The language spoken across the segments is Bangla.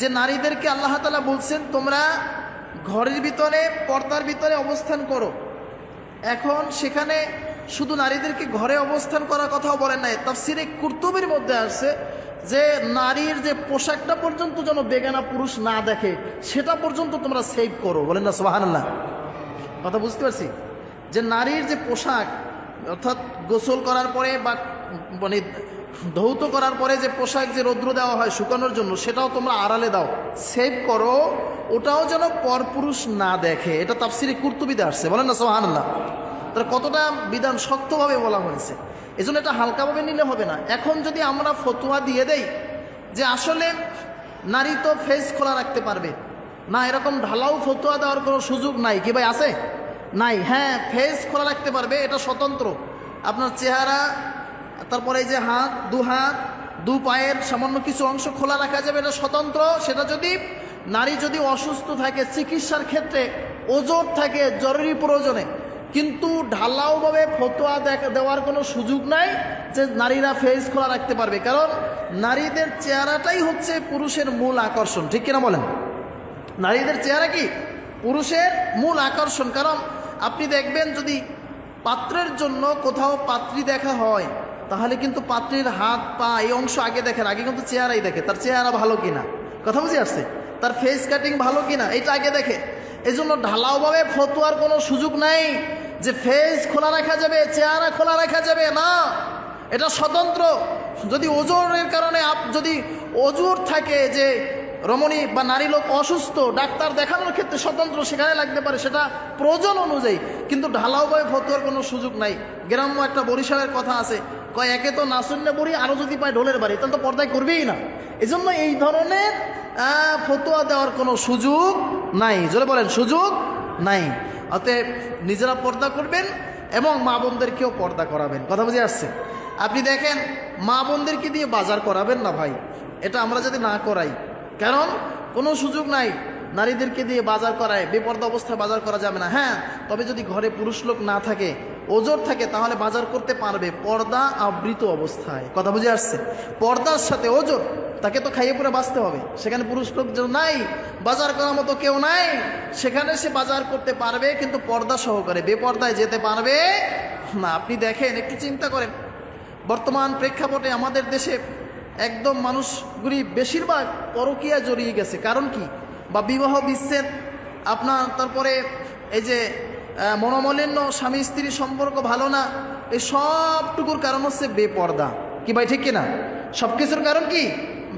যে নারীদেরকে আল্লাহ তালা বলছেন, তোমরা ঘরের ভিতরে, পর্দার ভিতরে অবস্থান করো। এখন সেখানে শুধু নারীদেরকে ঘরে অবস্থান করার কথাও বলেন নাই। তাফসিরে কুর্তুবের মধ্যে আসছে যে, নারীর যে পোশাকটা পর্যন্ত যেন বেগানা পুরুষ না দেখে, সেটা পর্যন্ত তোমরা সেভ করো। বলেন না সোহানাল্লাহ কথা বুঝতে পারছি? যে নারীর যে পোশাক, অর্থাৎ গোসল করার পরে বা মানে ধৌত করার পরে যে পোশাক যে রৌদ্র দেওয়া হয় শুকানোর জন্য, সেটাও তোমরা আড়ালে দাও। সেভ করো, ওটাও যেন পরপুরুষ না দেখে। এটা তাফসিরে কুর্তুবিদে আসছে। বলেন না সোহানাল্লাহ তাহলে কতটা বিধান শক্তভাবে বলা হয়েছে? এজন্য এটা হালকাভাবে নিলে হবে না। এখন যদি আমরা ফতুয়া দিয়ে দেই যে আসলে নারী তো ফেস খোলা রাখতে পারবে। না, এরকম ঢালাও ফতুয়া দেওয়ার কোনো সুযোগ নাই। কি ভাই, আছে? নাই। হ্যাঁ ফেস খোলা রাখতে পারবে, এটা স্বতন্ত্র। আপনার চেহারা তারপরে এই যে হাত, দু হাত, দু পায়ের সামান্য কিছু অংশ খোলা রাখা যাবে, এটা স্বতন্ত্র। সেটা যদি নারী যদি অসুস্থ থাকে, চিকিৎসার ক্ষেত্রে ওজোর থাকে, জরুরি প্রয়োজনে। কিন্তু ঢালাওভাবে ফতোয়া দেওয়ার কোনো সুযোগ নাই যে নারীরা ফেস খোলা রাখতে পারবে। কারণ নারীদের চেহারাটাই হচ্ছে পুরুষের মূল আকর্ষণ। ঠিক কিনা বলেন? নারীদের চেহারা কি? পুরুষের মূল আকর্ষণ। কারণ আপনি দেখবেন যদি পাত্রের জন্য কোথাও পাত্রী দেখা হয় তাহলে কিন্তু পাত্রীর হাত, পা এই অংশ আগে দেখেন, আগে কিন্তু চেহারাই দেখে। তার চেহারা ভালো কিনা? কথা বুঝে আসছে? তার ফেস কাটিং ভালো কিনা? এটা আগে দেখে। এই জন্য ঢালাওভাবে ফতোয়ার কোনো সুযোগ নাই যে ফেস খোলা রাখা যাবে, চেহারা খোলা রাখা যাবে, না। এটা স্বতন্ত্র। যদি ওজনের কারণে আপ, যদি ওজোর থাকে যে রমণী বা নারী লোক অসুস্থ, ডাক্তার দেখানোর ক্ষেত্রে স্বতন্ত্র সেখানে লাগতে পারে, সেটা প্রয়োজন অনুযায়ী। কিন্তু ঢালাওভাবে ফতোয়ার কোনো সুযোগ নাই। গ্রাম্য একটা বরিশালের কথা আছে কয়, একে তো না নাসুন্নে বড়ি আরও যদি পায় ঢোলের বাড়ি, তাহলে তো পর্দায় করবেই না। এই জন্য এই ধরনের ফতোয়া দেওয়ার কোনো সুযোগ নাই। জোরে বলেন, সুযোগ নাই। অতএব নিজেরা পর্দা করবেন এবং মা বোনদেরকেও পর্দা করাবেন। কথা বুঝে আসছে? আপনি দেখেন, মা বোনদেরকে দিয়ে বাজার করাবেন না ভাই। এটা আমরা যদি না করাই, কারণ কোনো সুযোগ নাই। নারীদেরকে দিয়ে বাজার করায়, বেপর্দা অবস্থায় বাজার করা যাবে না। হ্যাঁ তবে যদি ঘরে পুরুষ লোক না থাকে ওজোর থাকে তাহলে বাজার করতে পারবে পর্দা আবৃত অবস্থায়। কথা বুঝে আসছে? পর্দার সাথে ওজোর, তাকে তো খাইয়ে পরে বাঁচতে হবে। সেখানে পুরুষ লোক যেন নাই, বাজার করার মতো কেউ নাই, সেখানে সে বাজার করতে পারবে কিন্তু পর্দা সহকারে। বেপর্দায় যেতে পারবে না। আপনি দেখেন, একটু চিন্তা করেন। বর্তমান প্রেক্ষাপটে আমাদের দেশে একদম মানুষগুলি বেশিরভাগ পরকীয়া জড়িয়ে গেছে। কারণ কি? বা বিবাহ বিচ্ছেদ, আপনার তারপরে এই যে মনোমালিন্য, স্বামী স্ত্রীর সম্পর্ক ভালো না এই সবটুকুর কারণ হচ্ছে বেপর্দা। কি ভাই, ঠিক কিনা? সব কিছুর কারণ কি?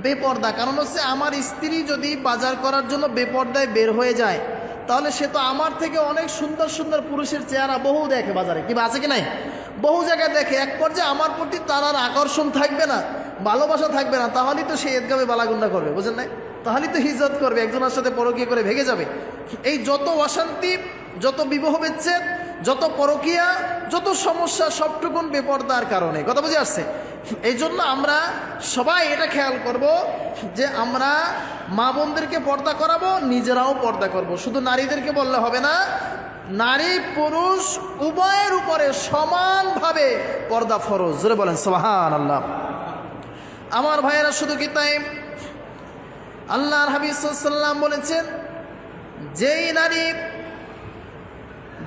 বেপর্দা। কারণ হচ্ছে আমার স্ত্রী যদি বাজার করার জন্য বেপর্দায় বের হয়ে যায়, তাহলে সে তো আমার থেকে অনেক সুন্দর সুন্দর পুরুষের চেহারা বহু দেখে বাজারে। কি আছে কি নাই? বহু জায়গায় দেখে, এক পর্যায়ে আমার প্রতি তার আর আকর্ষণ থাকবে না, ভালোবাসা থাকবে না, তাহলেই তো সে এদগামে বালাগুন্ডা করবে, বুঝলেন নাই? তাহলেই তো হিজত করবে, একজনের সাথে পরকীয়া করে ভেঙে যাবে। এই যত অশান্তি যত বিবাহ বিচ্ছেদ, যত পরকীয়া, যত সমস্যা সবটুকুন বেপর্দার কারণে। কথা বুঝে আসছে? এই জন্য আমরা সবাই এটা খেয়াল করব যে আমরা মা বোনদেরকে পর্দা করাবো, নিজেরাও পর্দা করব। শুধু নারীদেরকে বললে হবে না, নারী পুরুষ উভয়ের উপরে সমানভাবে পর্দা ফরজ। জোরে বলেন সোহান আল্লাহ আমার ভাইয়েরা, শুধু কি তাই? আল্লাহর হাবিসাল্লাম বলেছেন, যেই নারী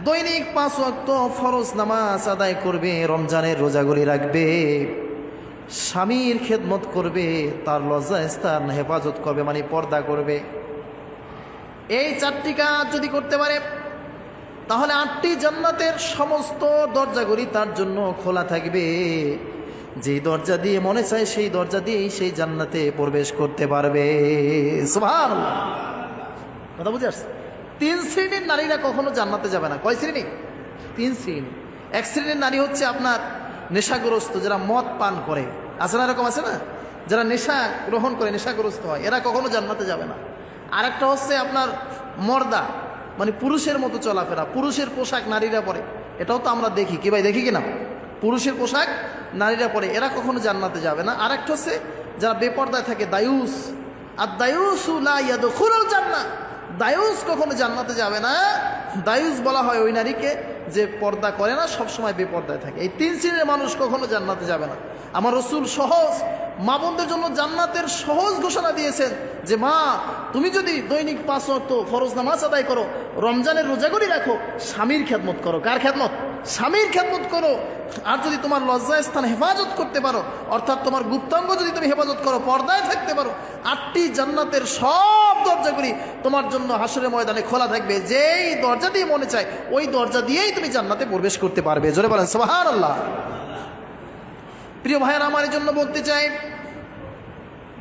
দৈনিক পাঁচ ওয়াক্ত ফরজ নামাজ আদায় করবে, রমজানের রোজাগুলি রাখবে, স্বামীর খেদমত করবে, তার লজ্জা স্থান হেফাজত করবে মানে পর্দা করবে। এই চারটি কাজ যদি করতে পারে, তাহলে আটটি জান্নাতের সমস্ত দরজাগুলি তার জন্য খোলা থাকবে। যেই দরজা দিয়ে মনে চায়, সেই দরজা দিয়েই সেই জান্নাতে প্রবেশ করতে পারবে। কথা বুঝে আসছে? তিন শ্রেণির নারীরা কখনো জান্নাতে যাবে না। কয় শ্রেণি? তিন শ্রেণি। এক শ্রেণির নারী হচ্ছে আপনার নেশাগ্রস্ত, যারা মদ পান করে। আছে না এরকম আছে না? যারা নেশা গ্রহণ করে, নেশাগ্রস্ত হয়, এরা কখনো জান্নাতে যাবে না। আরেকটা হচ্ছে আপনার মর্দা মানে পুরুষের মতো চলাফেরা, পুরুষের পোশাক নারীরা পরে। এটাও তো আমরা দেখি। কি ভাই, দেখি কিনা পুরুষের পোশাক নারীরা পরে, এরা কখনো জান্নাতে যাবে না। আরেকটা হচ্ছে যারা বেপর্দায় থাকে, দায়ুস। আর দায়ুসু জান্নাহ। দায়ুস কখনো জান্নাতে যাবে না। দায়ুস বলা হয় ওই নারীকে যে পর্দা করে না, সবসময় বেপর্দায় থাকে। এই তিন শ্রেণির মানুষ কখনো জান্নাতে যাবে না। আমার রসুল সহজ, মা বোনদের জন্য জান্নাতের সহজ ঘোষণা দিয়েছেন যে, মা, তুমি যদি দৈনিক পাঁচ অর্থ ফরজ নামাজ আদায় করো, রমজানের রোজাগরি রাখো, স্বামীর খ্যাতমত করো। কার খেদমত? স্বামীর খেদমত করো। আর যদি তোমার লজ্জায় স্থান হেফাজত করতে পারো, অর্থাৎ তোমার গুপ্তাঙ্গ যদি তুমি হেফাজত করো, পর্দায় থাকতে পারো, আটটি জান্নাতের সব দরজাগুলি তোমার জন্য হাসরের ময়দানে খোলা থাকবে। যেই দরজা দিয়ে মনে চায়, ওই দরজা দিয়েই তুমি জান্নাতে প্রবেশ করতে পারবে। জোরে বলেন সোহান আল্লাহ প্রিয় ভাইয়ের, আমার জন্য বলতে চাই,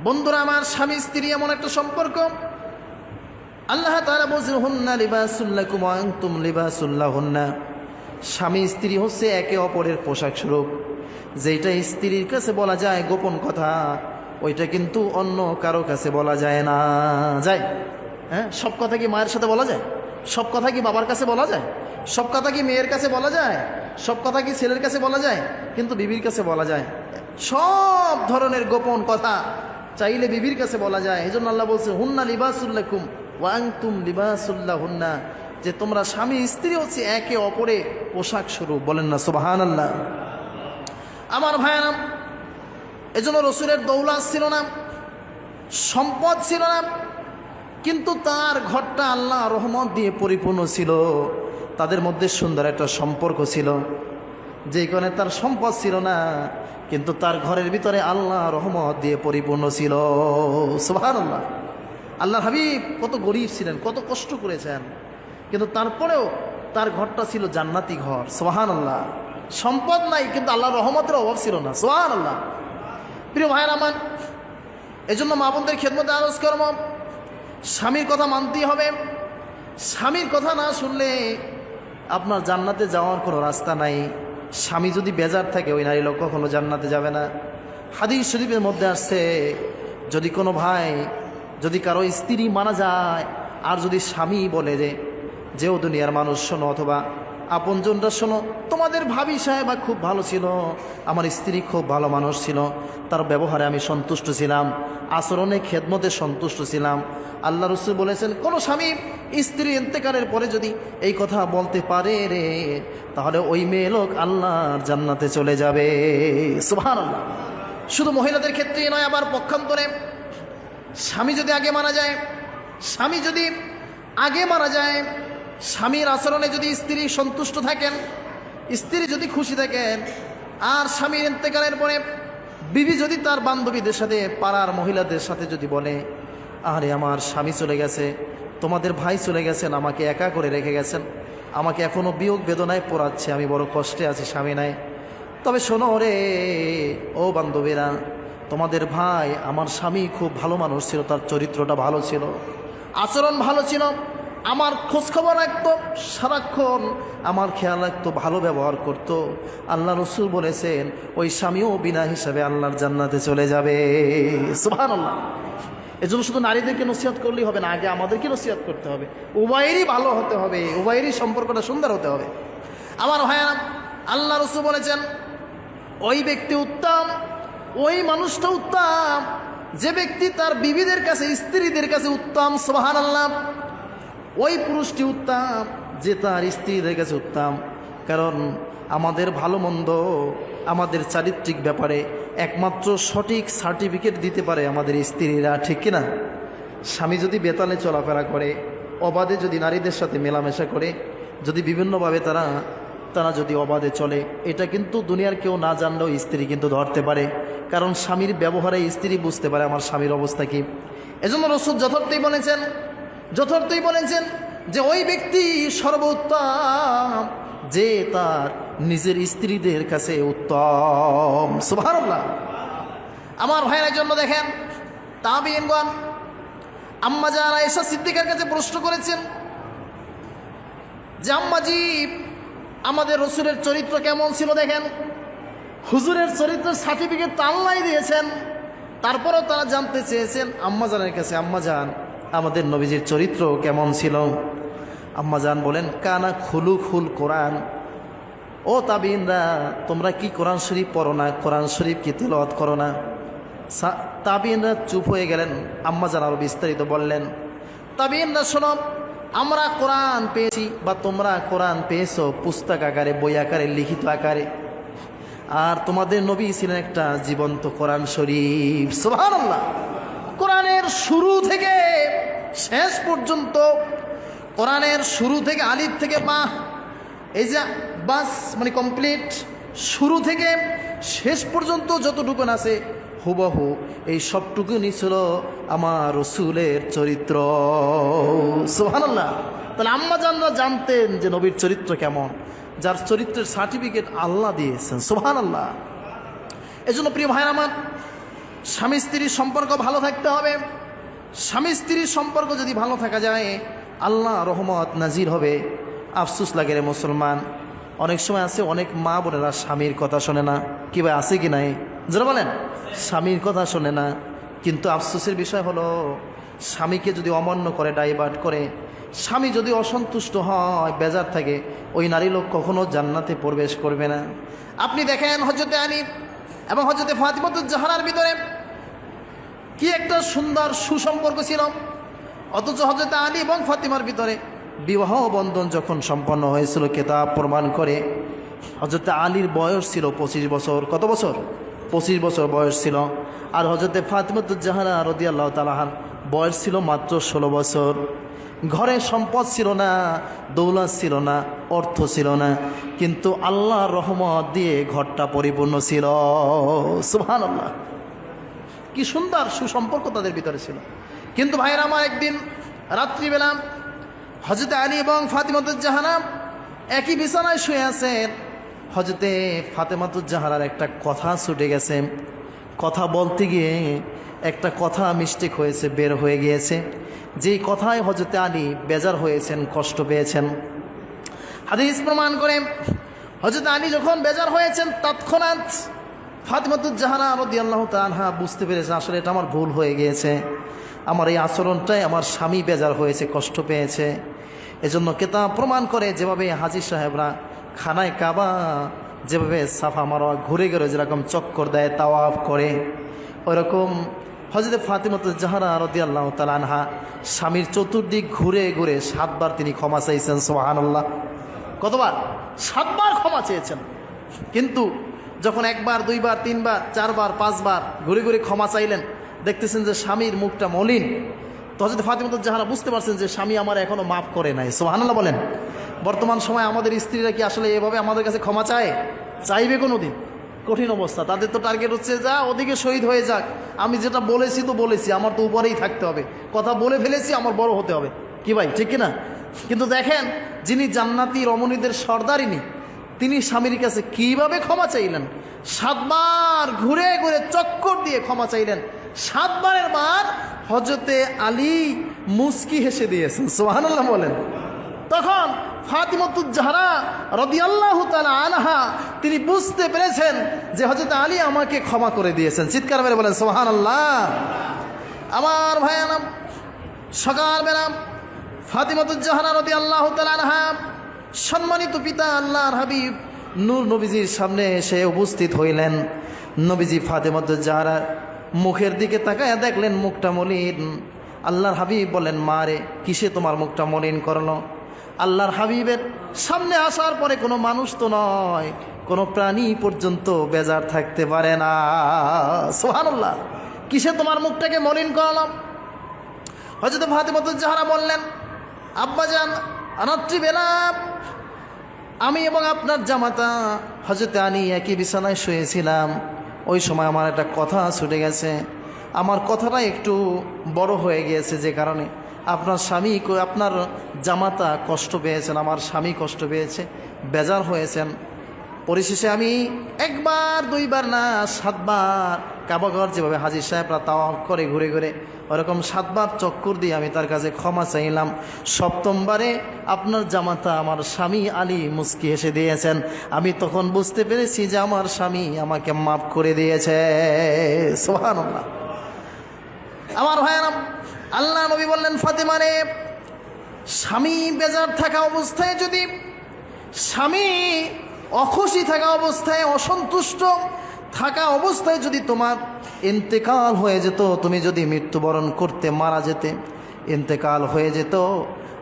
বন্ধুরা, আমার স্বামী, স্ত্রী এমন একটা সম্পর্ক। আল্লাহ তারা বলছেন, হুন্না লিবাসুল্লাকুম আনতুম লিবাসুল্লাহ হুন্না স্বামী স্ত্রী হচ্ছে একে অপরের পোশাক স্বরূপ। যেটা স্ত্রীর কাছে বলা যায় গোপন কথা, ওইটা কিন্তু অন্য কারও কাছে বলা যায় না। যায় হ্যাঁ সব কথা কি মায়ের সাথে বলা যায়? সব কথা কি বাবার কাছে বলা যায়? সব কথা কি মেয়ের কাছে বলা যায়? সব কথা কি ছেলের কাছে বলা যায়? কিন্তু বিবির কাছে বলা যায়। সব ধরনের গোপন কথা চাইলে বিবির কাছে বলা যায়। এই জন্য আল্লাহ বলছে, হুন্না লিবাসুল্লাহ কুম ওয়াং তুম লিবাসুল্লাহ হুন্না যে তোমরা স্বামী, স্ত্রী হচ্ছে একে অপরে পোশাক স্বরূপ। বলেন না সুবাহান আল্লাহ আমার ভাইয়ারাম এজন্য রসুলের দৌলাত ছিল না, সম্পদ ছিল না, কিন্তু তার ঘরটা আল্লাহ রহমত দিয়ে পরিপূর্ণ ছিল। তাদের মধ্যে সুন্দর একটা সম্পর্ক ছিল। যে কারণে তার সম্পদ ছিল না, কিন্তু তার ঘরের ভিতরে আল্লাহ রহমত দিয়ে পরিপূর্ণ ছিল। সুবাহ আল্লাহ আল্লাহ হাবিব কত গরিব ছিলেন, কত কষ্ট করেছেন। কিন্তু তারপরেও তার ঘরটা ছিল জান্নাতি ঘর সোহান আল্লাহ সম্পদ নাই, কিন্তু আল্লাহ রহমতের অভাব ছিল না সোহান আল্লাহ প্রিয় ভাইয়ের আমার এই জন্য মা বোনদের খেদমতে আরজ কর্ম স্বামীর কথা মানতেই হবে। স্বামীর কথা না শুনলে আপনার জান্নাতে যাওয়ার কোনো রাস্তা নাই। স্বামী যদি বেজার থাকে, ওই নারী লোক কখনো জান্নাতে যাবে না। হাদিস শরীফের মধ্যে আসছে, যদি কোনো ভাই, যদি কারও স্ত্রী মারা যায়, আর যদি স্বামী বলে যে যেও দুনিয়ার মানুষ শোনো অথবা আপনজনরা শোনো, তোমাদের ভাবি সাহেবা খুব ভালো ছিল, আমার স্ত্রী খুব ভালো মানুষ ছিল, তার ব্যবহারে আমি সন্তুষ্ট ছিলাম, আচরণে, খেদমতে সন্তুষ্ট ছিলাম। আল্লাহ রসুল বলেছেন, কোনো স্বামী স্ত্রী ইন্তেকারের পরে যদি এই কথা বলতে পারে রে, তাহলে ওই মেয়ে লোক আল্লাহর জান্নাতে চলে যাবে। সুহান আল্লাহ শুধু মহিলাদের ক্ষেত্রেই নয়, আবার পক্ষান্তরে স্বামী যদি আগে মারা যায়, স্বামী যদি আগে মারা যায় স্বামীর আচরণে যদি স্ত্রী সন্তুষ্ট থাকেন, স্ত্রী যদি খুশি থাকেন, আর স্বামীর ইন্তেকালের পরে বিবি যদি তার বান্ধবীদের সাথে, পাড়ার মহিলাদের সাথে যদি বলে, আরে আমার স্বামী চলে গেছে, তোমাদের ভাই চলে গেছেন, আমাকে একা করে রেখে গেছেন, আমাকে এখনও বিয়োগ বেদনায় পড়াচ্ছে, আমি বড় কষ্টে আছি স্বামী নাই। তবে শোনো রে, ও বান্ধবীরা, তোমাদের ভাই আমার স্বামী খুব ভালো মানুষ ছিল, তার চরিত্রটা ভালো ছিল, আচরণ ভালো ছিল আমার খোঁজখবর রাখতো, সারাক্ষণ আমার খেয়াল রাখতো, ভালো ব্যবহার করতো। আল্লাহ রসুল বলেছেন, ওই স্বামীও বিনা হিসাবে আল্লাহর জান্নাতে চলে যাবে। সুভান আল্লাহ এজন্য শুধু নারীদেরকে নসিহত করলেই হবে না, আগে আমাদেরকে নসিহত করতে হবে। উভয়েরই ভালো হতে হবে, উভয়েরই সম্পর্কটা সুন্দর হতে হবে। আমার ভাইয়া আল্লাহ রসুল বলেছেন, ওই ব্যক্তি উত্তম, ওই মানুষটা উত্তম, যে ব্যক্তি তার বিবিদের কাছে, স্ত্রীদের কাছে উত্তম। সোহান আল্লাহ ওই পুরুষটি উত্তম যে তার স্ত্রীদের কাছে উত্তম কারণ আমাদের ভালো মন্দ, আমাদের চারিত্রিক ব্যাপারে একমাত্র সঠিক সার্টিফিকেট দিতে পারে আমাদের স্ত্রীরা, ঠিক কিনা? স্বামী যদি বেতালে চলাফেরা করে, অবাধে যদি নারীদের সাথে মেলামেশা করে, যদি বিভিন্নভাবে তারা তারা যদি অবাধে চলে, এটা কিন্তু দুনিয়ার কেউ না জানলেও স্ত্রী কিন্তু ধরতে পারে। কারণ স্বামীর ব্যবহারে স্ত্রী বুঝতে পারে আমার স্বামীর অবস্থা কি। এজন্য রসুদ যথার্থই বলেছেন যথার্থই বলেছেন যে ওই ব্যক্তি সর্বোত্তম, যে তার নিজের স্ত্রীদের কাছে উত্তম। সুভারল্লাহ আমার ভাইয়ের জন্য দেখেন তাবিনগণ আম্মা যারা এসা সিদ্দিকার কাছে প্রশ্ন করেছেন যে আম্মাজি আমাদের রসুলের চরিত্র কেমন ছিল দেখেন? হুজুরের চরিত্রের সার্টিফিকেট তো আল্লাহ দিয়েছেন। তারপরেও তারা জানতে চেয়েছেন আম্মাজানের কাছে আম্মাজান আমাদের নবীজির চরিত্র কেমন ছিল? আম্মাজান বলেন, কানা খুলু খুল কোরআন। ও তাবিনরা তোমরা কি কোরআন শরীফ পড়ো না? কোরআন শরীফ কি তেলত করো না? তাবিনরা চুপ হয়ে গেলেন। আম্মাজান আরও বিস্তারিত বললেন তাবিনরা শোনো, আমরা কোরআন পেয়েছি বা তোমরা কোরআন পেয়েছ পুস্তক আকারে, বই আকারে, লিখিত আকারে। আর তোমাদের নবী ছিলেন একটা জীবন্ত কোরআন শরীফ। সুবহানাল্লাহ। কোরআনের শুরু থেকে শেষ পর্যন্ত কোরআনের শুরু থেকে আলিফ থেকে বা এই যে বাস মানে কমপ্লিট শুরু থেকে শেষ পর্যন্ত যতটুকু আছে হুবহু এই সবটুকুনি ছিল আমার রসুলের চরিত্র। সুবহানাল্লাহ। তাহলে আম্মা জানরা জানতেন যে নবীর চরিত্র কেমন, যার চরিত্রের সার্টিফিকেট আল্লাহ দিয়েছেন। সুবহানাল্লাহ। এজন্য প্রিয় ভাইয়ের আমার স্বামী স্ত্রীর সম্পর্ক ভালো থাকতে হবে। স্বামী স্ত্রীর সম্পর্ক যদি ভালো থাকা যায় আল্লাহ রহমত নাজির হবে। আফসুস লাগে রে মুসলমান। অনেক সময় আছে, অনেক মা বোনেরা স্বামীর কথা শোনে না। কি ভাই, আছে কি নাই? যারা বলেন। স্বামীর কথা শোনে না। কিন্তু আফসোসের বিষয় হলো, স্বামীকে যদি অমান্য করে, ডাইভার্ট করে, স্বামী যদি অসন্তুষ্ট হয়, বেজার থাকে, ওই নারী লোক কখনো জান্নাতে প্রবেশ করবে না। আপনি দেখেন হজরতে আলী এবং হজরতে জাহানার ভিতরে কি একটা সুন্দর সুসম্পর্ক ছিল। অথচ হজরত আলী এবং ফাতিমার ভিতরে বিবাহ বন্ধন যখন সম্পন্ন হয়েছিল, কেতাব প্রমাণ করে হজরত আলীর বয়স ছিল পঁচিশ বছর। কত বছর? পঁচিশ বছর বয়স ছিল। আর হজরতে ফাতিমতুজ্জাহানা রদি আল্লাহ তালাহান বয়স ছিল মাত্র ষোলো বছর। ঘরে সম্পদ ছিল না, দৌলত ছিল না, অর্থ ছিল না, কিন্তু আল্লাহ রহমত দিয়ে ঘরটা পরিপূর্ণ ছিল। সুহান আল্লাহ কি সুন্দর সুসম্পর্ক তাদের ভিতরে ছিল। কিন্তু ভাইয়ের আমার একদিন রাত্রিবেলা হজরতে আলী এবং ফাতিমাতুজ্জাহানা একই বিছানায় শুয়ে আছেন হজরতে ফাতেমাতুজ্জাহানার একটা কথা ছুটে গেছে। কথা বলতে গিয়ে একটা কথা মিস্টেক হয়েছে, বের হয়ে গিয়েছে। যেই কথায় হজরতে আলী বেজার হয়েছেন, কষ্ট পেয়েছেন। হাদিস প্রমাণ করে হজরত আলী যখন বেজার হয়েছেন, তৎক্ষণাৎ ফাতিমাতুজ্জাহানা রদি আল্লাহ তালহা বুঝতে পেরেছে, আসলে এটা আমার ভুল হয়ে গিয়েছে। আমার এই আচরণটাই আমার স্বামী বেজার হয়েছে, কষ্ট পেয়েছে। এজন্য কেতাব প্রমাণ করে যেভাবে হাজির সাহেবরা খানায় কাবা, যেভাবে সাফা মারা, ঘুরে ঘুরে যেরকম চক্কর দেয়, তাওয়াফ করে ওরকম হজরত ফাতিমতুল জাহারা রদি আল্লাহ স্বামীর চতুর্দিক ঘুরে ঘুরে সাতবার তিনি ক্ষমা চাইছেন সোহানাল্লাহ কতবার? সাতবার ক্ষমা চেয়েছেন। কিন্তু যখন একবার, দুইবার, তিনবার, চারবার, পাঁচবার ঘুরে ঘুরে ক্ষমা চাইলেন, দেখতেছেন যে স্বামীর মুখটা মলিন। তো হজরত ফাতিমতুল জাহারা বুঝতে পারছেন যে স্বামী আমার এখনও মাফ করে নাই। সোহানাল্লাহ বলেন, বর্তমান সময় আমাদের স্ত্রীরা কি আসলে এভাবে আমাদের কাছে ক্ষমা চায়? চাইবে কোনো দিন কঠিন অবস্থা। তাদের তো টার্গেট হচ্ছে যা, ওদিকে শহীদ হয়ে যাক। আমি যেটা বলেছি তো বলেছি, আমার তো উপরেই থাকতে হবে। কথা বলে ফেলেছি, আমার বড় হতে হবে। কি ভাই, ঠিক কিনা? কিন্তু দেখেন, যিনি জান্নাতি রমণীদের সর্দারিনী তিনি স্বামীর কাছে কীভাবে ক্ষমা চাইলেন? সাতবার ঘুরে ঘুরে চক্কর দিয়ে ক্ষমা চাইলেন। সাতবারের বার হজরতে আলী মুস্কি হেসে দিয়েছেন সোহানুল্লাহ বলেন। তখন তালা তিনি বুঝতে পেরেছেন যে হজরত আলী আমাকে ক্ষমা করে দিয়েছেন। চিৎকার মেরে বলেন সোহান আল্লাহ আমার ভাইয়ানাম সকালবেলা ফাতিমতুজ্জাহারা রদি আল্লাহ আনহা সম্মানিত পিতা আল্লাহর হাবিব, নূর নবীজির সামনে এসে উপস্থিত হইলেন। নবীজি ফাতেমতুজ্জাহারার মুখের দিকে তাকায় দেখলেন মুখটা মলিন। আল্লাহর হাবিব বলেন মা রে, কিসে তোমার মুখটা মলিন করল? আল্লাহর হাবিবের সামনে আসার পরে কোনো মানুষ তো নয়, কোনো প্রাণী পর্যন্ত বেজার থাকতে পারে না। সোহানুল্লাহ কিসে তোমার মুখটাকে মলিন করালাম? হয়তো ফাতেমতুজ্জাহারা বললেন, আব্বাজান রাত্রিবেলা আমি এবং আপনার জামাতা হজরতে আনি একই বিছানায় শুয়েছিলাম। ওই সময় আমার একটা কথা ছুটে গেছে। আমার কথাটা একটু বড় হয়ে গিয়েছে যে কারণে আপনার স্বামী আপনার জামাতা কষ্ট পেয়েছেন, আমার স্বামী কষ্ট পেয়েছে, বেজার হয়েছেন। পরিশেষে আমি একবার, দুইবার না, সাতবার কাবাঘর যেভাবে হাজির সাহেবরা তাও করে ঘুরে ঘুরে, ওরকম সাতবার চক্কর দিয়ে আমি তার কাছে ক্ষমা চাইলাম। সপ্তমবারে আপনার জামাতা আমার স্বামী আলী মুস্কি এসে দিয়েছেন। আমি তখন বুঝতে পেরেছি যে আমার স্বামী আমাকে মাফ করে দিয়েছে। সোহান আমার ভাইয়ারাম আল্লাহ নবী বললেন ফাতেমারে স্বামী বেজার থাকা অবস্থায় যদি স্বামী অখুশি থাকা অবস্থায়, অসন্তুষ্ট থাকা অবস্থায় যদি তোমার ইন্তেকাল হয়ে যেত, তুমি যদি মৃত্যুবরণ করতে মারা যেতে, ইন্তেকাল হয়ে যেত।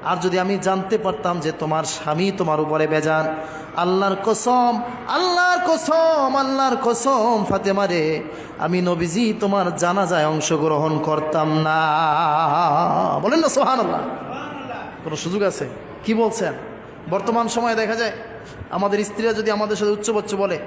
আর যদি আমি জানতে পারতাম যে তোমার স্বামী তোমার উপরে বেজান আল্লাহর কসম আল্লাহর কসম আল্লাহর কসম, ফাতেমা রে, আমি নবীজি তোমার জানাজায় অংশগ্রহণ করতাম না। বলেন না সোহান আল্লাহ কোনো সুযোগ আছে? কি বলছেন? বর্তমান সময়ে দেখা যায় আমাদের স্ত্রীরা যদি আমাদের সাথে উচ্চবচ্চ বলে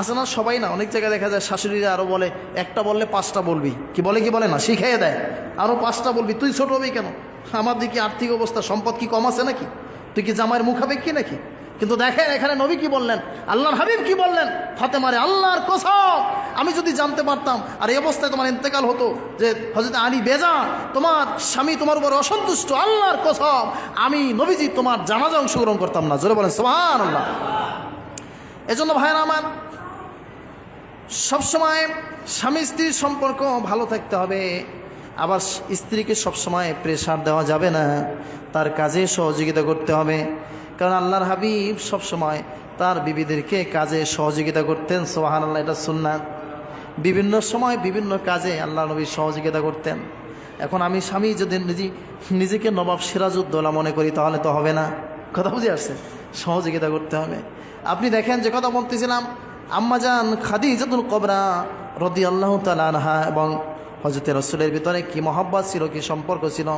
আসে না সবাই না, অনেক জায়গায় দেখা যায় শাশুড়িরা আরও বলে, একটা বললে পাঁচটা বলবি। কি বলে কি বলে না, শিখাইয়ে দেয়। আরও পাঁচটা বলবি, তুই ছোট হবি কেন? আমার দিকে আর্থিক অবস্থা, সম্পদ কি কম আছে নাকি? তুই কি জামাইয়ের মুখাপেক্ষী নাকি? কিন্তু দেখেন এখানে নবী কি বললেন? আল্লাহর হাবিব কি বললেন? ফাতেমারে আল্লাহর কসম! আমি যদি জানতে পারতাম, আর এই অবস্থায় তোমার ইন্তেকাল হতো যে হজরত আলী বেজা তোমার স্বামী তোমার উপর অসন্তুষ্ট, আল্লাহর কসম! আমি নবীজি তোমার জানাজা অংশগ্রহণ করতাম না। জোরে বলেন সোহান আল্লাহ এজন্য ভাইরা আমার, সবসময় স্বামী স্ত্রীর সম্পর্ক ভালো থাকতে হবে। আবার স্ত্রীকে সবসময় প্রেশার দেওয়া যাবে না। তার কাজে সহযোগিতা করতে হবে। কারণ আল্লাহর হাবিব সবসময় তার বিবিদেরকে কাজে সহযোগিতা করতেন সোহান আল্লাহ এটা সুন্নাত বিভিন্ন সময় বিভিন্ন কাজে আল্লাহ নবী সহযোগিতা করতেন। এখন আমি স্বামী যদি নিজে, নিজেকে নবাব সিরাজউদ্দৌলা মনে করি, তাহলে তো হবে না। কথা বুঝে আসছে? সহযোগিতা করতে হবে। আপনি দেখেন যে কথা বলতেছিলাম আম্মাজান খাদিজাতুল কবরা রদি আল্লাহ তালানহা এবং হজরতের রসুলের ভিতরে কি মহাব্বাত ছিল, কি সম্পর্ক ছিল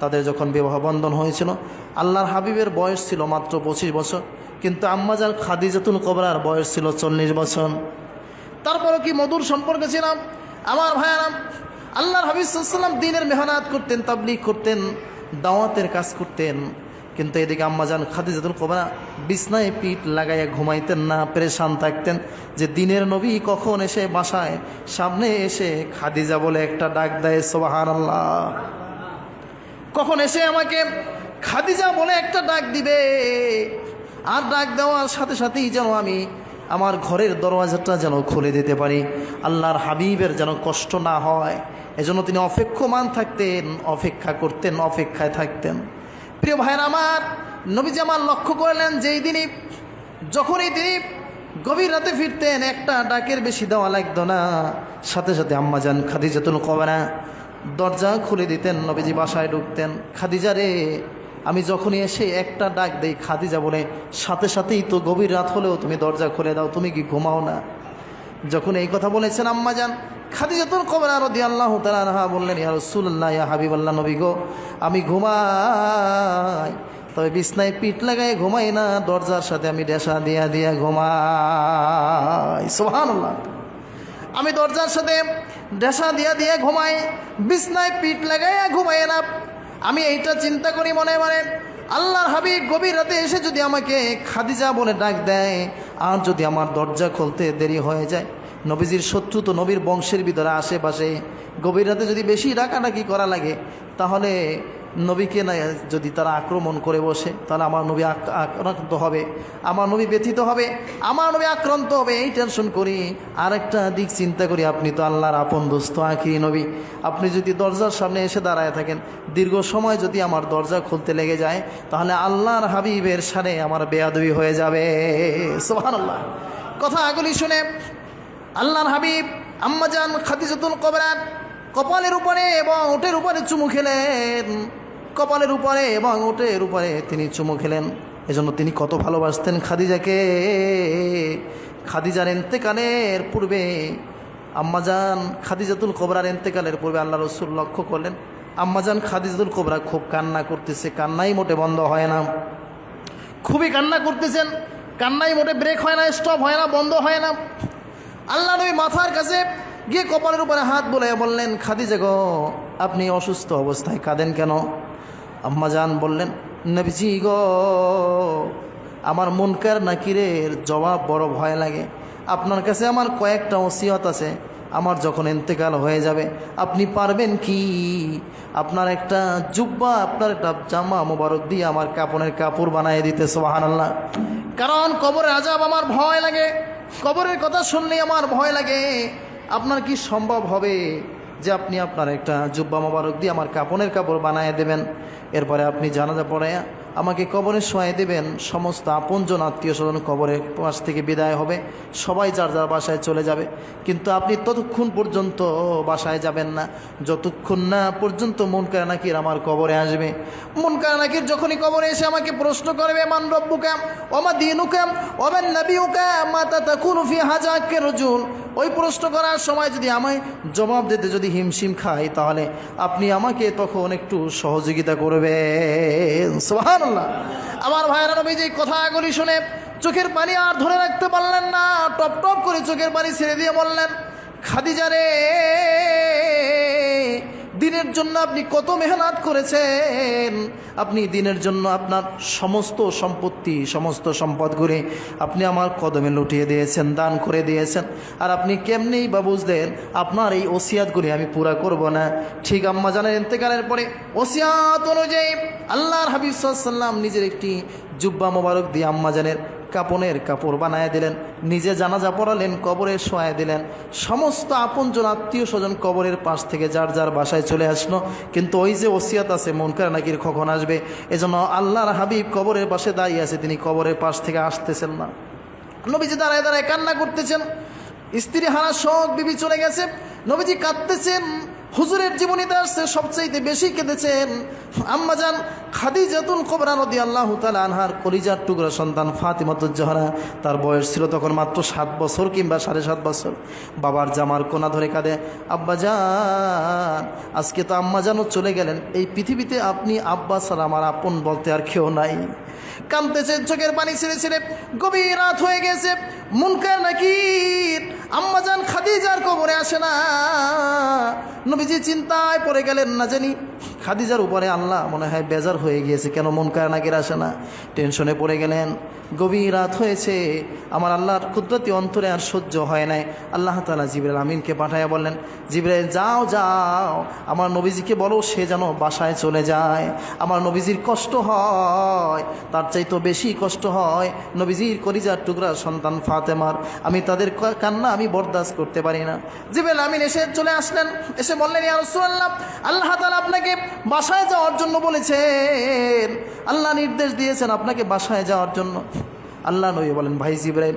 তাদের যখন বিবাহ বন্ধন হয়েছিল, আল্লাহর হাবিবের বয়স ছিল মাত্র পঁচিশ বছর, কিন্তু আম্মাজান খাদিজাতুল কবরার বয়স ছিল চল্লিশ বছর। তারপরও কি মধুর সম্পর্কে ছিলাম? আমার ভাইয়ারাম আল্লাহর হাবিসাল্লাম দিনের মেহনাত করতেন, তাবলিগ করতেন, দাওয়াতের কাজ করতেন, কিন্তু এদিকে আম্মাজান খাদিজাতুল কবরা বিছনায় পিঠ লাগাইয়া ঘুমাইতেন না, পরেশান থাকতেন যে দিনের নবী কখন এসে বাসায়, সামনে এসে খাদিজা বলে একটা ডাক দেয় সোবাহান আল্লাহ কখন এসে আমাকে খাদিজা বলে একটা ডাক দিবে? আর ডাক দেওয়ার সাথে সাথেই যেন আমি আমার ঘরের দরওয়াজাটা যেন খুলে দিতে পারি। আল্লাহর হাবিবের যেন কষ্ট না হয়। এজন্য তিনি অপেক্ষমান থাকতেন, অপেক্ষা করতেন, অপেক্ষায় থাকতেন। প্রিয় ভাইয়ের আমার, নবীজি আমার লক্ষ্য করলেন যেই দিনই যখনই তিনি গভীর রাতে ফিরতেন, একটা ডাকের বেশি দেওয়া লাগতো না। সাথে সাথে আম্মা যান খাদিজাতুল কবারা দরজা খুলে দিতেন, নবীজি বাসায় ঢুকতেন। খাদিজা রে, আমি যখনই এসে একটা ডাক দেই, খাদিজা বলে, সাথে সাথেই তো গভীর রাত হলেও তুমি দরজা খুলে দাও, তুমি কি ঘুমাও না? যখন এই কথা বলেছেন আম্মা যান, খাদিজাতুল কবরা রদি আল্লাহ তালাহা বললেন, ইয়া রসুল্লাহ ইয়া হাবিব আল্লাহ নবী গো, আমি ঘুমাই। তবে বিছনায় পিঠ লাগাই ঘুমাই না, দরজার সাথে আমি ডেসা দিয়া দিয়া ঘুমাই। সোহান আমি দরজার সাথে ডেসা দিয়া দিয়ে ঘুমায়, বিছনায় পিঠ লাগাইয়া ঘুমায় না। আমি এইটা চিন্তা করি মনে মনে, আল্লাহর হাবিব গভীর রাতে এসে যদি আমাকে খাদিজা বলে ডাক দেয়, আর যদি আমার দরজা খুলতে দেরি হয়ে যায়, নবীজির শত্রু তো নবীর বংশের ভিতরে আশেপাশে, গভীর রাতে যদি বেশি ডাকাডাকি করা লাগে, তাহলে নবীকে না যদি তারা আক্রমণ করে বসে, তাহলে আমার নবী আক্রান্ত হবে। আমার নবী ব্যথিত হবে, আমার নবী আক্রান্ত হবে, এই টেনশন করি। আরেকটা দিক চিন্তা করি আপনি তো আল্লাহর আপন দোস্ত আঁকি নবী। আপনি যদি দরজার সামনে এসে দাঁড়ায় থাকেন, দীর্ঘ সময় যদি আমার দরজা খুলতে লেগে যায়, তাহলে আল্লাহর হাবিবের সানে আমার বেয়াদবি হয়ে যাবে। সোহান আল্লাহ কথা আগুলি শুনে, আল্লাহর হাবিব, আম্মাজান খাদিজাতুল কবরাত কপালের উপরে এবং ওটের উপরে চুমু খেলেন। কপালের উপরে এবং ওটের উপরে তিনি চুমু খেলেন। এজন্য তিনি কত ভালোবাসতেন খাদিজাকে। খাদিজার এন্তেকালের পূর্বে আম্মাজান খাদিজাতুল কোবরার এন্তেকালের পূর্বে আল্লাহ রসুল লক্ষ্য করলেন আম্মাজান খাদিজাতুল কোবরা খুব কান্না করতেছে, কান্নাই মোটে বন্ধ হয় না। খুবই কান্না করতেছেন, কান্নাই মোটে ব্রেক হয় না স্টপ হয় না, বন্ধ হয় না। আল্লাহ নবী মাথার কাছে গিয়ে কপালের উপরে হাত বলে বললেন, খাদিজা গো, আপনি অসুস্থ অবস্থায় কাঁদেন কেন? আম্মাজান বললেন, নবীজি গো, আমার মনকার নাকিরের জবাব বড় ভয় লাগে। আপনার কাছে আমার কয়েকটা ওসিয়ত আছে। আমার যখন ইন্তেকাল হয়ে যাবে, আপনি পারবেন কি? আপনার একটা জুব্বা, আপনার একটা জামা মোবারক দিয়ে আমার কাপড়ের কাপড় বানিয়ে দিতে সোহান আল্লাহ কারণ কবরের আজাব আমার ভয় লাগে। কবরের কথা শুনলে আমার ভয় লাগে। আপনার কি সম্ভব হবে যে আপনি আপনার একটা জুব্বা মোবারক দিয়ে আমার কাপনের কাপড় বানায় দেবেন? এরপরে আপনি জানাজা পড়ে আমাকে কবরে শোয়াই দেবেন। সমস্ত আপনজন আত্মীয় স্বজন কবরের পাশ থেকে বিদায় হবে। সবাই যার যার বাসায় চলে যাবে। কিন্তু আপনি ততক্ষণ পর্যন্ত বাসায় যাবেন না। যতক্ষণ না পর্যন্ত মন নাকির আমার কবরে আসবে। মন নাকির যখনই কবরে এসে আমাকে প্রশ্ন করবে, মান রব্বুকাম ওমা দিনুকাম ওমেন নবীউকাম মাতা তাকুনু ফি হাজাকে রজুল ওই প্রশ্ন করার সময় যদি আমায় জবাব দিতে যদি হিমশিম খাই, তাহলে আপনি আমাকে তখন একটু সহযোগিতা করবেন সুবহানাল্লাহ। আমার ভাইরা যে কথাগুলি শুনে চোখের পানি আর ধরে রাখতে পারলেন না। টপ টপ করে চোখের পানি ছেড়ে দিয়ে বললেন, খাদিজা রে দিনের জন্য আপনি কত মেহনত করেছেন? আপনি দিনের জন্য আপনার সমস্ত সম্পত্তি, সমস্ত সম্পদ ঘুরে আপনি আমার কদমে লুটিয়ে দিয়েছেন, দান করে দিয়েছেন। আর আপনি কেমনেই বা বুঝলেন, আপনার এই ওসিয়াতগুলি আমি পুরা করব না। ঠিক আম্মা জানের ইন্তেকালের পরে ওসিয়াত অনুযায়ী আল্লাহর হাবিব সাল্লাম নিজের একটি জুব্বা মোবারক দিয়ে আম্মা জানের কাপনের কাপড় বানায় দিলেন, নিজে জানাজা পড়ালেন, কবরে শোয়ায় দিলেন। সমস্ত আপনজন আত্মীয় স্বজন কবরের পাশ থেকে যার যার বাসায় চলে আসলো। কিন্তু ওই যে ওসিয়াত আছে মনকার নাকির কখন আসবে? এজন্য আল্লাহর হাবিব কবরের পাশে দাঁড়িয়ে আছে, তিনি কবরের পাশ থেকে আসতেছেন না। নবীজি দাঁড়ায় দাঁড়ায় কান্না করতেছেন। স্ত্রী হারা শোক বিবি চলে গেছে। নবীজি কাঁদতেছেন। হুজুরের জীবনীতে আসছে, সবচাইতে বেশি কেঁদেছেন। আম্মাজান খাদিজাতুল কোবরা নদী আল্লাহ তালা আনহার কলিজার টুকরা সন্তান ফাতিমাতুল তার বয়স ছিল তখন মাত্র সাত বছর কিংবা সাড়ে সাত বছর। বাবার জামার কোনা ধরে কাঁদে আব্বাজান আজকে তো আম্মাজানও চলে গেলেন, এই পৃথিবীতে আপনি আব্বা ছাড়া আমার আপন বলতে আর কেউ নাই। কানতেছে চোখের পানি ছেড়ে ছেড়ে, গভীর রাত হয়ে গেছে, মুনকার নাকি আম্মাজান খাদিজার কবরে আসে না। নবীজি চিন্তায় পড়ে গেলেন না জানি। খাদিজার উপরে আল্লাহ মনে হয় বেজার হয়ে গিয়েছে। কেন মন কার নাকির আসে না? টেনশনে পড়ে গেলেন। গভীর রাত হয়েছে। আমার আল্লাহর কুদরতি অন্তরে আর সহ্য হয় নাই। আল্লাহ তালা জিবরাল আমিনকে পাঠাইয়া বললেন জিবরাইল যাও যাও। আমার নবীজিকে বলো, সে যেন বাসায় চলে যায়। আমার নবীজির কষ্ট হয়, তার চাইতো বেশি কষ্ট হয়। নবীজির করিজার টুকরা সন্তান ফাতেমার। আমি তাদের কান্না আমি বরদাস্ত করতে পারি না। জিবরাইল আমিন এসে চলে আসলেন। এসে বললেন রাসূলুল্লাহ, আল্লাহ তালা আপনাকে বাসায় যাওয়ার জন্য বলেছেন। আল্লাহ নির্দেশ দিয়েছেন আপনাকে বাসায় যাওয়ার জন্য। আল্লাহ নবী বলেন, ভাই জিব্রাইল,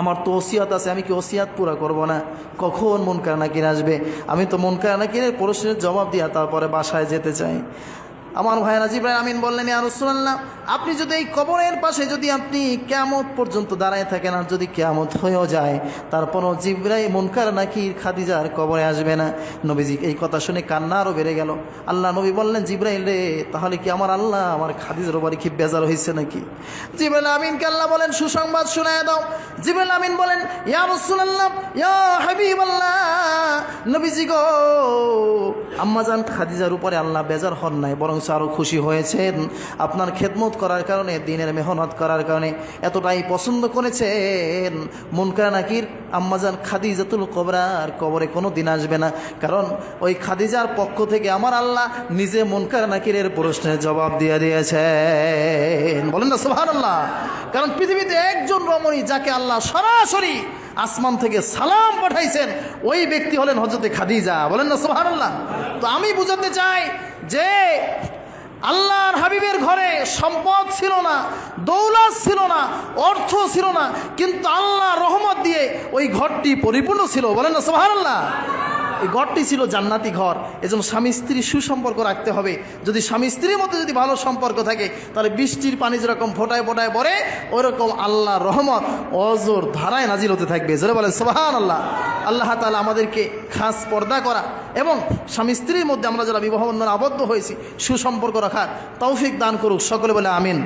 আমার তো ওসিয়াত আছে, আমি কি ওসিয়াত পুরা করব না? কখন মন কানাকির আসবে? আমি তো মন কানাকিরের প্রশ্নের জবাব দিয়া তারপরে বাসায় যেতে চাই। আমার ভাইরা জিব্রাইল আমিন বললেন, ইয়া রাসূলুল্লাহ, আপনি যদি এই কবরের পাশে যদি আপনি কেয়ামত পর্যন্ত দাঁড়ায় থাকেন আর যদি কেয়ামত হয়েও যায়, তারপরও জিব্রাই মনকার নাকি খাদিজার কবরে আসবে না? নবীজি এই কথা শুনে কান্না আরও বেড়ে গেল। আল্লাহ নবী বললেন, জিব্রাইল রে, তাহলে কি আমার আল্লাহ আমার খাদিজার বাড়ি কি বেজার হয়েছে নাকি? জিব্রাইল আমিনকে আল্লাহ বলেন, সুসংবাদ শোনায় দাও। জিব্রাইল আমিন বলেন, ইয়া রাসূলুল্লাহ, ইয়া হাবিবাল্লাহ। নবীজি গো, আম্মাজান খাদিজার উপরে আল্লাহ বেজার হন নাই, বরং আরও খুশি হয়েছেন আপনার খেদমত করার কারণে, দিনের মেহনত করার কারণে এতটাই পছন্দ করেছেন। মুনকার নাকির আম্মাজান খাদিজাতুল কবরার কবরে কোনো দিন আসবে না। কারণ ওই খাদিজার পক্ষ থেকে আমার আল্লাহ নিজে মুনকার নাকিরের প্রশ্নের জবাব দিয়ে দিয়েছেন। বলেন না সোহান আল্লাহ কারণ পৃথিবীতে একজন রমণী যাকে আল্লাহ সরাসরি আসমান থেকে সালাম পাঠাইছেন, ওই ব্যক্তি হলেন হজরতে খাদিজা। বলেন না সুহান আল্লাহ তো আমি বুঝাতে চাই যে আল্লাহর হাবিবের ঘরে সম্পদ ছিল না দৌলাদ ছিল না, অর্থ ছিল না, কিন্তু আল্লাহ রহমত দিয়ে ওই ঘরটি পরিপূর্ণ ছিল। বলেন না সোহান আল্লাহ এই ঘরটি ছিল জান্নাতি ঘর। এজন্য স্বামী স্ত্রীর সুসম্পর্ক রাখতে হবে। যদি স্বামী স্ত্রীর মধ্যে যদি ভালো সম্পর্ক থাকে, তাহলে বৃষ্টির পানি যেরকম ফোটায় ফোটায় পড়ে ওইরকম আল্লাহ রহমত অজোর ধারায় নাজিল হতে থাকবে। যেটা বলেন সোহান আল্লাহ আল্লাহ তালা আমাদেরকে খাস পর্দা করা এবং স্বামী স্ত্রীর মধ্যে আমরা যারা বিবাহ বন্ধনে আবদ্ধ হয়েছি, সুসম্পর্ক রাখার তৌফিক দান করুক। সকলে বলে আমিন।